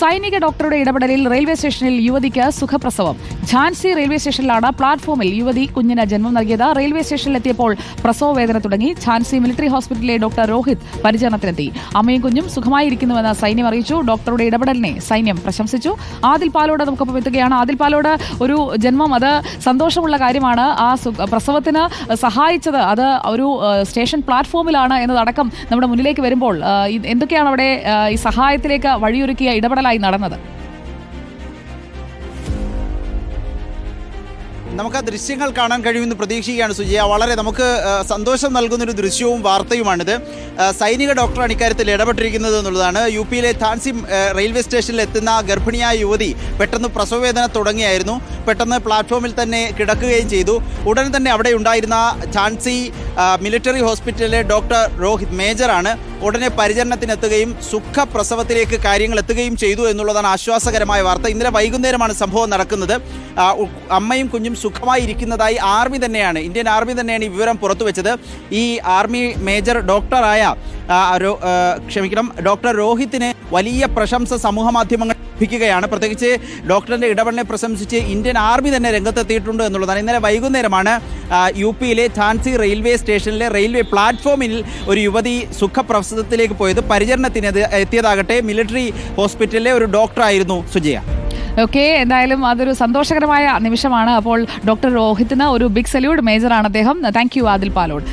സൈനിക ഡോക്ടറുടെ ഇടപെടലിൽ റെയിൽവേ സ്റ്റേഷനിൽ യുവതിക്ക് സുഖപ്രസവം. ഝാൻസി റെയിൽവേ സ്റ്റേഷനിലാണ് പ്ലാറ്റ്ഫോമിൽ യുവതി കുഞ്ഞിന് ജന്മം നൽകിയത്. റെയിൽവേ സ്റ്റേഷനിലെത്തിയപ്പോൾ പ്രസവ വേദന തുടങ്ങി. ഝാൻസി മിലിറ്ററി ഹോസ്പിറ്റലിലെ ഡോക്ടർ രോഹിത് പരിചരണത്തിനെത്തി. അമ്മയും കുഞ്ഞും സുഖമായിരിക്കുന്നുവെന്ന് സൈന്യം അറിയിച്ചു. ഡോക്ടറുടെ ഇടപെടലിനെ സൈന്യം പ്രശംസിച്ചു. ആദിൽ പാലോട് നമുക്കൊപ്പം എത്തുകയാണ്. ആദിൽ പാലോട് ഒരു ജന്മം അത് സന്തോഷമുള്ള കാര്യമാണ്. ആ പ്രസവത്തിന് സഹായിച്ചത് അത് ഒരു സ്റ്റേഷൻ പ്ലാറ്റ്ഫോമിലാണ് എന്നതടക്കം നമ്മുടെ മുന്നിലേക്ക് വരുമ്പോൾ എന്തൊക്കെയാണ് അവിടെ ഈ സഹായത്തിലേക്ക് വഴിയൊരുക്കിയ ഇടപെടലായി നടന്നത്? നമുക്ക് ആ ദൃശ്യങ്ങൾ കാണാൻ കഴിയുമെന്ന് പ്രതീക്ഷിക്കുകയാണ് സുജയ. വളരെ നമുക്ക് സന്തോഷം നൽകുന്നൊരു ദൃശ്യവും വാർത്തയുമാണിത്. സൈനിക ഡോക്ടറാണ് ഇക്കാര്യത്തിൽ ഇടപെട്ടിരിക്കുന്നത് എന്നുള്ളതാണ്. യു പിയിലെ ധാൻസി റെയിൽവേ സ്റ്റേഷനിൽ എത്തുന്ന ഗർഭിണിയായ യുവതി പെട്ടെന്ന് പ്രസവവേദന തുടങ്ങിയായിരുന്നു. പെട്ടെന്ന് പ്ലാറ്റ്ഫോമിൽ തന്നെ കിടക്കുകയും ചെയ്തു. ഉടൻ തന്നെ അവിടെ ഉണ്ടായിരുന്ന ഝാൻസി മിലിറ്ററി ഹോസ്പിറ്റലിലെ ഡോക്ടർ രോഹിത് മേജറാണ് ഉടനെ പരിചരണത്തിനെത്തുകയും സുഖപ്രസവത്തിലേക്ക് കാര്യങ്ങൾ എത്തുകയും ചെയ്തു എന്നുള്ളതാണ് ആശ്വാസകരമായ വാർത്ത. ഇന്നലെ വൈകുന്നേരമാണ് സംഭവം നടക്കുന്നത്. അമ്മയും കുഞ്ഞും സുഖമായി ഇരിക്കുന്നതായി ആർമി തന്നെയാണ് ഇന്ത്യൻ ആർമി തന്നെയാണ് ഈ വിവരം പുറത്തുവച്ചത് ഈ ആർമി മേജർ ഡോക്ടറായ ക്ഷമിക്കണം ഡോക്ടർ രോഹിത്തിന് വലിയ പ്രശംസ സമൂഹ മാധ്യമങ്ങൾ ലഭിക്കുകയാണ് പ്രത്യേകിച്ച് ഡോക്ടറിന്റെ ഇടപെടലിനെ പ്രശംസിച്ച് ഇന്ത്യൻ ആർമി തന്നെ രംഗത്തെത്തിയിട്ടുണ്ട് എന്നുള്ളതാണ്. ഇന്നലെ വൈകുന്നേരമാണ് യു പിയിലെ ഝാൻസി റെയിൽവേ സ്റ്റേഷനിലെ റെയിൽവേ പ്ലാറ്റ്ഫോമിൽ ഒരു യുവതി സുഖപ്രസവത്തിലേക്ക് പോയത് പരിചരണത്തിന് എത്തിയതാകട്ടെ മിലിറ്ററി ഹോസ്പിറ്റലിലെ ഒരു ഡോക്ടറായിരുന്നു സുജയ. ഓക്കെ എന്തായാലും അതൊരു സന്തോഷകരമായ നിമിഷമാണ്. അപ്പോൾ ഡോക്ടർ രോഹിത്തിന് ഒരു ബിഗ് സല്യൂട്ട് മേജറാണ് അദ്ദേഹം. Thank you Adil Palode.